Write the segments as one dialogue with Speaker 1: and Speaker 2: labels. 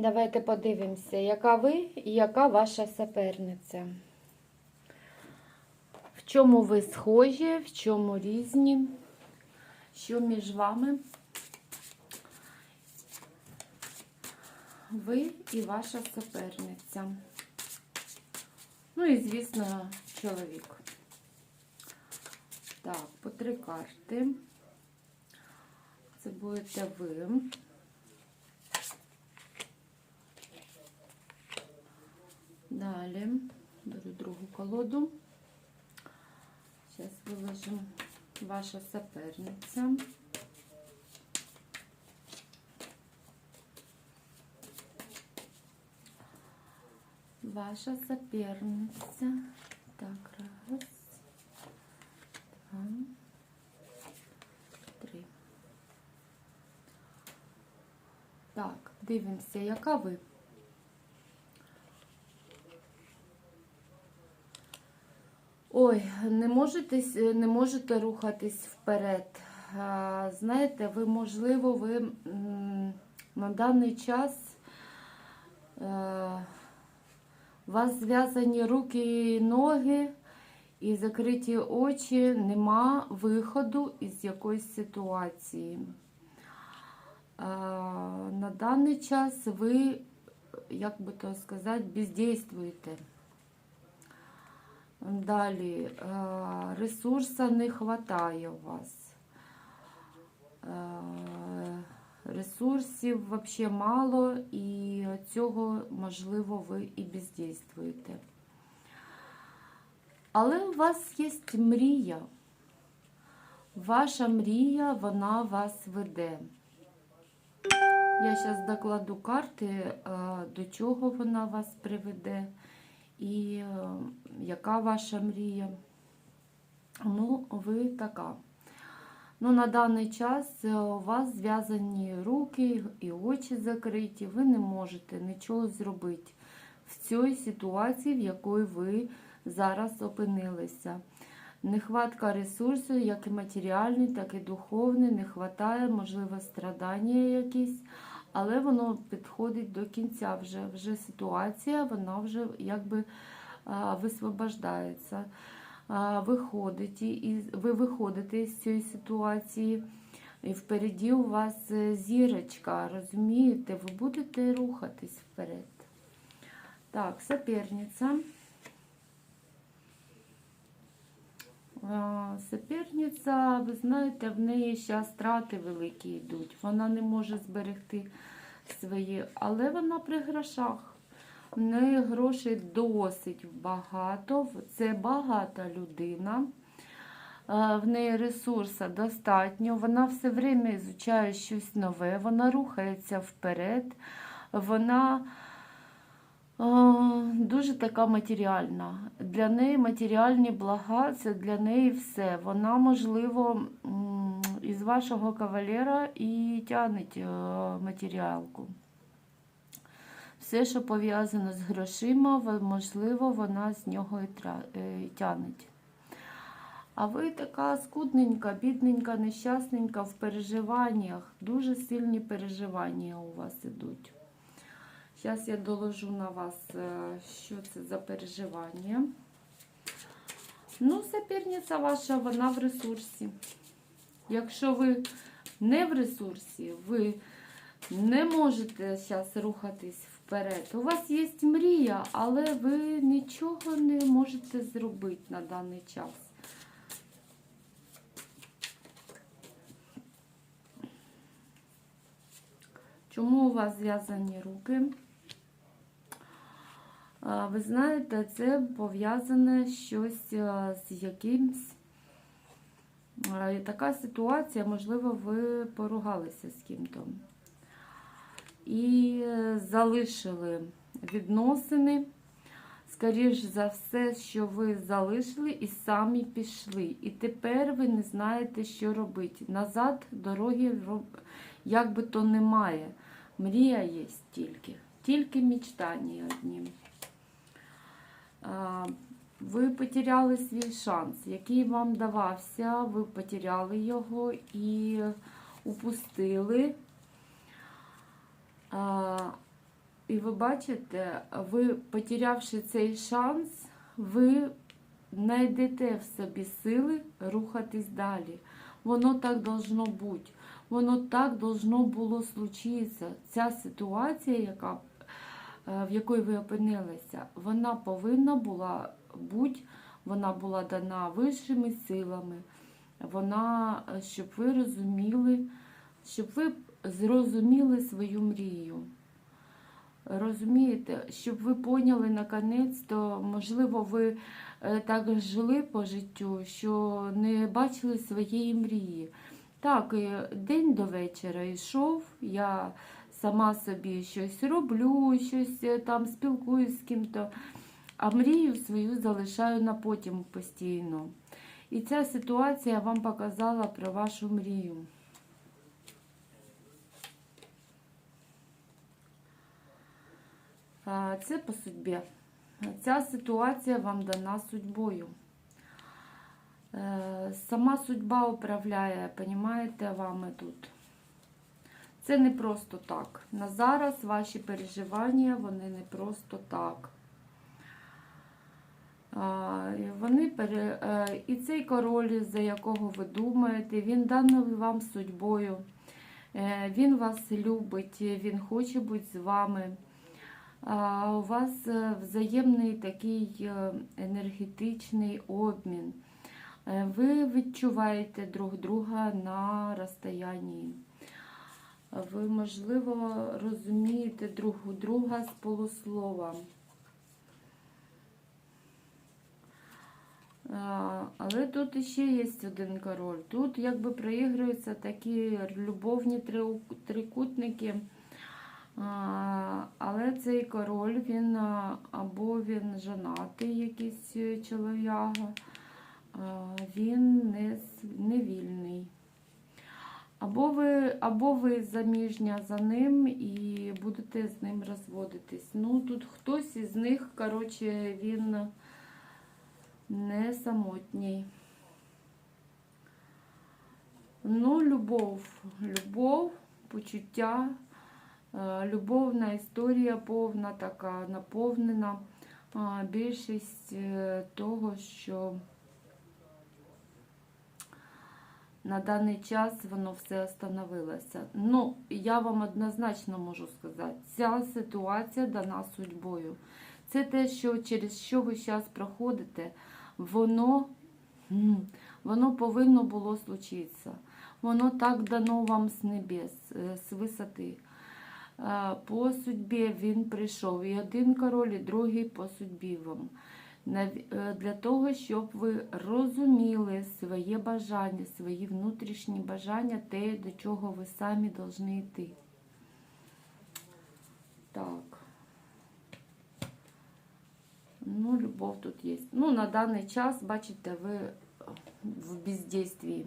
Speaker 1: Давайте подивимося, яка ви і яка ваша суперниця. В чому ви схожі, в чому різні, що між вами ви і ваша суперниця. Ну і, звісно, чоловік. Так, по три карти. Це будете ви. Далі беру другу колоду. Зараз виложимо ваша соперниця. Ваша соперниця. Так, раз, два, три. Так, дивимося, яка ви. Ой, не можете, не можете рухатись вперед. Знаєте, ви, можливо, ви на даний час е, у вас зв'язані руки і ноги і закриті очі, нема виходу із якоїсь ситуації. На даний час ви, як би то сказати, бездействуєте. Далі е, ресурсу не вистачає у вас. Е, Ресурсів взагалі мало, і цього, можливо, ви і бездействуєте. Але у вас є мрія. Ваша мрія, вона вас веде. Я зараз докладу карти, е, до чого вона вас приведе і е, яка ваша мрія. Ну, ви така. Ну, на даний час е, у вас зв'язані руки і очі закриті, ви не можете нічого зробити в цій ситуації, в якій ви зараз опинилися. Нехватка ресурсу, як і матеріальний, так і духовний, не вистачає, можливо, страдання якісь, але воно підходить до кінця. Вже вже ситуація, вона вже якби висвобождається. Виходить, і ви виходите з цієї ситуації, і впереді у вас е, зірочка, розумієте, ви будете рухатись вперед. Так, соперниця. А, Соперниця, ви знаєте, в неї зараз страти великі йдуть. Вона не може зберегти свої, але вона при грошах. В неї грошей досить багато. Це багата людина. В неї ресурсу достатньо. Вона все время ізучає щось нове, вона рухається вперед. Вона Дуже така матеріальна. Для неї матеріальні блага це для неї все. Вона, можливо, із вашого кавалера і тягнеть е, матеріалку. Все, що пов'язано з грошима, можливо, вона з нього і е, і тягнеть. А ви така скудненька, бідненька, нещасненька в переживаннях. Дуже сильні переживання у вас ідуть. Зараз я доложу на вас, е, що це за переживання. Ну, соперниця ваша, вона в ресурсі. Якщо ви не в ресурсі, ви не можете зараз рухатись вперед. У вас є мрія, але ви нічого не можете зробити на даний час. Чому у вас зв'язані руки? Ви знаєте, це пов'язане щось з якимсь. Така ситуація, можливо, ви поругалися з ким-то. І е, залишили відносини. Скоріш за все, що ви залишили і самі пішли. І тепер ви не знаєте, що робити. Назад дороги як би то немає. Мрія є тільки. Тільки мечтання одні. А, Ви потеряли свій шанс, який вам давався, ви потеряли його і упустили. І ви бачите, ви, потерявши цей шанс, ви знайдете в собі сили рухатись далі. Воно так должно бути. Воно так должно було случитися. Ця ситуація, яка, е, в якій ви опинилися, вона повинна була бути, вона була дана вищими силами. Вона, е, щоб ви розуміли, щоб ви зрозуміли свою мрію. Розумієте, щоб ви поняли наконець, то можливо ви е, так жили по життю, що не бачили своєї мрії. Так, день до вечора йшов, я сама собі щось роблю, щось е, там спілкуюсь з ким-то, а мрію свою залишаю на потім постійно. І ця ситуація вам показала про вашу мрію. Це по судьбі. Ця ситуація вам дана судьбою. Е, Сама судьба управляє, понімаєте, вами тут. Це не просто так. На зараз ваші переживання, вони не просто так. Вони пере... е, І цей король, за якого ви думаєте, він даний вам судьбою. Е, Він вас любить, він хоче бути з вами. У вас е, взаємний такий енергетичний обмін. Ви відчуваєте друг друга на розстоянні. Ви, можливо, розумієте друг друга з полуслова. Але тут ще є один король. Тут якби проігруються такі любовні трикутники. Але цей король, він або він женатий, якийсь чолов'яга, він не, не вільний. Або ви, або ви заміжня за ним і будете з ним розводитись. Ну, тут хтось із них, коротше, він не самотній. Ну, любов, любов, почуття, е, любовна історія повна така, наповнена. Більшість е, того, що на даний час воно все остановилося. Ну, я вам однозначно можу сказати, ця ситуація дана судьбою. Це те, що через що ви зараз проходите, воно, воно повинно було случитися. Воно так дано вам з небес, е, з висоти. Е, По судьбі він прийшов. І один король, і другий по судьбі вам. Е, Для того, щоб ви розуміли своє бажання, свої внутрішні бажання, те, до чого ви самі повинні йти. Так. Ну, любов тут є. Ну, на даний час, бачите, ви в бездействии.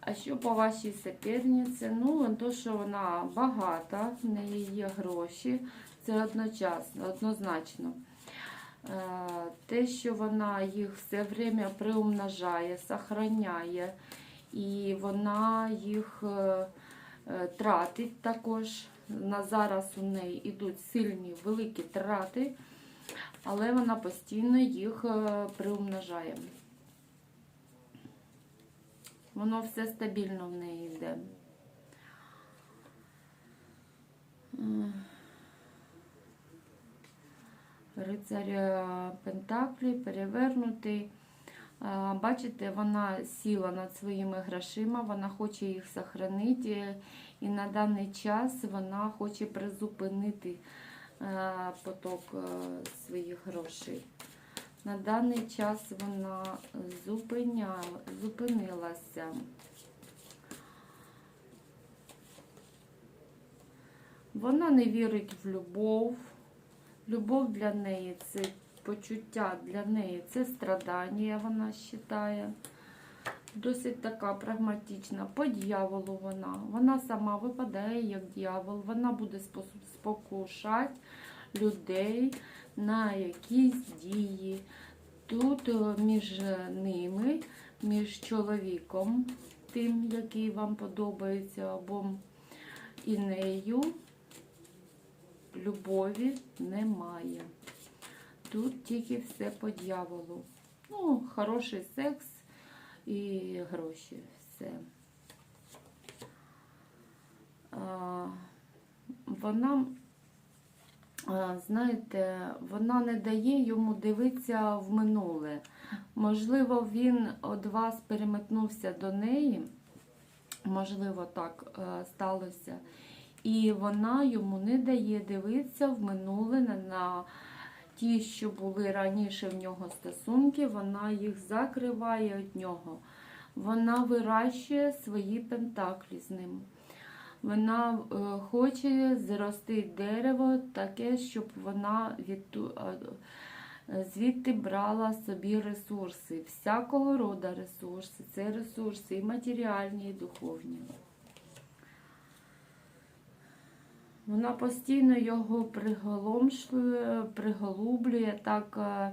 Speaker 1: А що по вашій суперниці? Ну, то, що вона багата, в неї є гроші, це одночасно, однозначно. Е, Те, що вона їх все время приумножає, сохраняє, і вона їх е, е, тратить також. На зараз у неї йдуть сильні великі трати, але вона постійно їх приумножає. Воно все стабільно в неї йде. Е, Пентаклі перевернутий. Бачите, вона сіла над своїми грошима, вона хоче їх сохранити, і на даний час вона хоче призупинити поток своїх грошей. На даний час вона зупинилася. Вона не вірить в любов. Любов для неї це почуття для неї це страдання, вона вважає. Досить така прагматична. По дьяволу вона. Вона сама випадає як дьявол. Вона буде спокушати людей на якісь дії. Тут е, між ними, між чоловіком, тим, який вам подобається, або і нею, любові немає. Тут тільки все по дьяволу. Ну, хороший секс і гроші. Все. А, вона, знаєте, вона не дає йому дивитися в минуле. Можливо, він від вас переметнувся до неї. Можливо, так е, сталося. І вона йому не дає дивитися в минуле на, ті, що були раніше в нього стосунки, вона їх закриває від нього. Вона вирощує свої пентаклі з ним. Вона е, хоче зрости дерево таке, щоб вона від, звідти брала собі ресурси, всякого роду ресурси. Це ресурси і матеріальні, і духовні. Вона постійно його приголомшує, приголублює, так, е,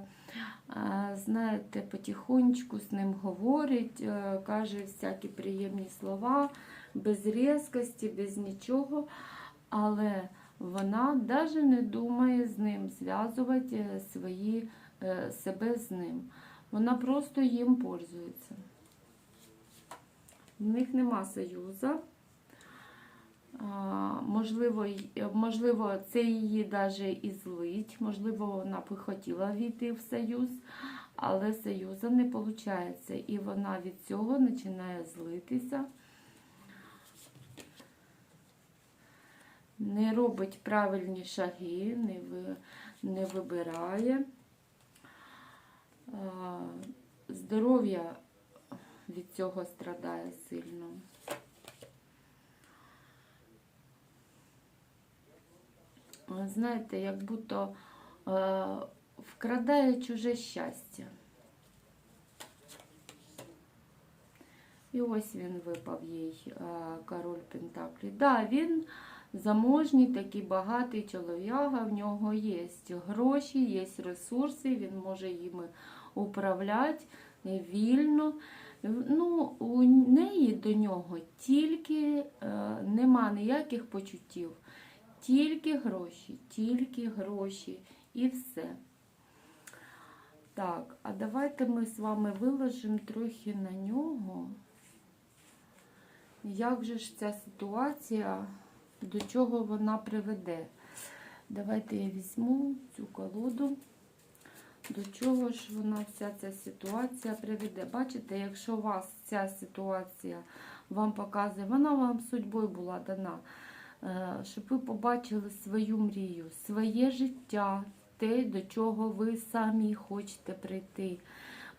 Speaker 1: е, знаєте, потихонечку з ним говорить, е, каже всякі приємні слова, без різкості, без нічого. Але вона навіть не думає з ним зв'язувати свої, себе з ним. Вона просто їм пользується. В них нема союзу. Можливо, можливо, це її навіть і злить, можливо, вона б хотіла війти в союз, але союзу не виходить. І вона від цього починає злитися, не робить правильні шаги, не, ви, не вибирає. Здоров'я від цього страдає сильно. Знаєте, як будто е, вкрадає чуже щастя. І ось він випав їй е, король Пентаклі. Да, він заможній, такий багатий чолов'яга, в нього є гроші, є ресурси, він може їми управляти вільно. Ну, у неї до нього тільки е, нема ніяких почуттів. Тільки гроші, тільки гроші і все. Так, а давайте ми з вами виложимо трохи на нього. Як же ж ця ситуація, до чого вона приведе? Давайте я візьму цю колоду. До чого ж вона вся ця ситуація приведе? Бачите, якщо у вас ця ситуація вам показує, вона вам судьбою була дана. Е, щоб ви побачили свою мрію, своє життя, те, до чого ви самі хочете прийти.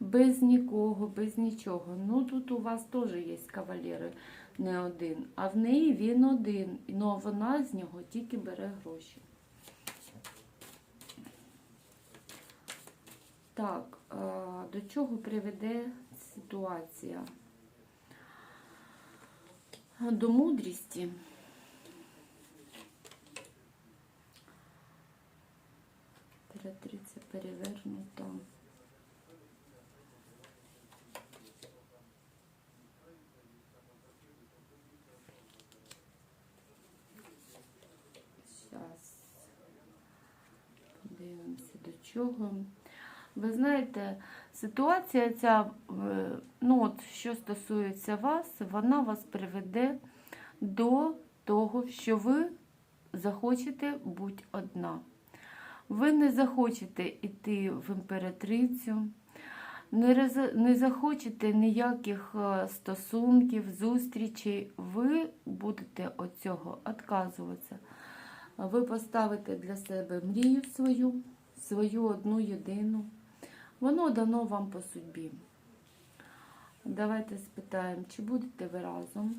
Speaker 1: Без нікого, без нічого. Ну тут у вас теж є кавалери не один, а в неї він один, але вона з нього тільки бере гроші. Так, е, до чого приведе ситуація? До мудрості. Перевернута. Зараз подивимося до чого. Ви знаєте, ситуація ця, е, ну от що стосується вас, вона вас приведе до того, що ви захочете бути одна. Ви не захочете йти в імператрицю, не, захочете ніяких е, стосунків, зустрічей. Ви будете від цього відказуватися. Ви поставите для себе мрію свою, свою одну єдину. Воно дано вам по судьбі. Давайте спитаємо, чи будете ви разом?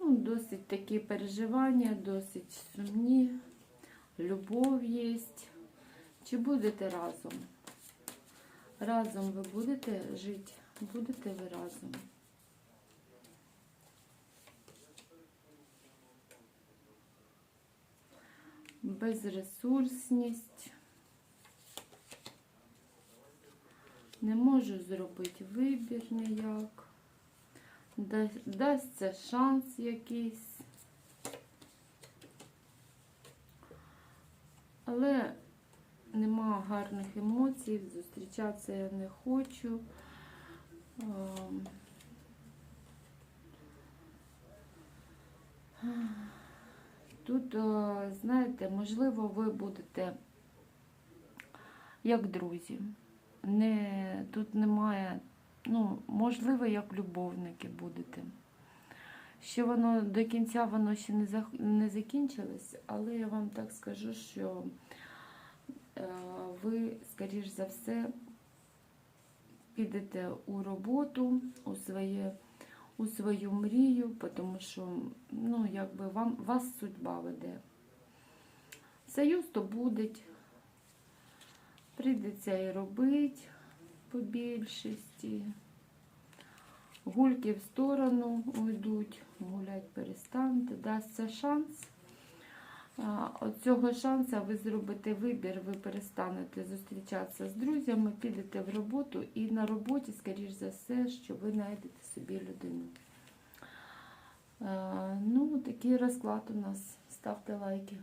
Speaker 1: Ну, досить такі переживання, досить сумні, любов є. Чи будете разом? Разом ви будете жити? Будете ви разом? Безресурсність. Не можу зробити вибір ніяк. Да- Дасться шанс якийсь. Але нема гарних емоцій, зустрічатися я не хочу. Ем, Тут, е, знаєте, можливо, ви будете як друзі. Не, тут немає, ну, можливо, як любовники будете. Ще воно до кінця воно ще не, зах- не закінчилось, але я вам так скажу, що е, ви, скоріш за все, підете у роботу, у своє у свою мрію, тому що ну, якби вам, вас судьба веде. Союз то буде, прийдеться і робити по більшості. Гульки в сторону уйдуть, гулять перестанете, дасться шанс. От цього шанса ви зробите вибір, ви перестанете зустрічатися з друзями, підете в роботу і на роботі, скоріш за все, що ви знайдете собі людину. Ну, такий розклад у нас. Ставте лайки.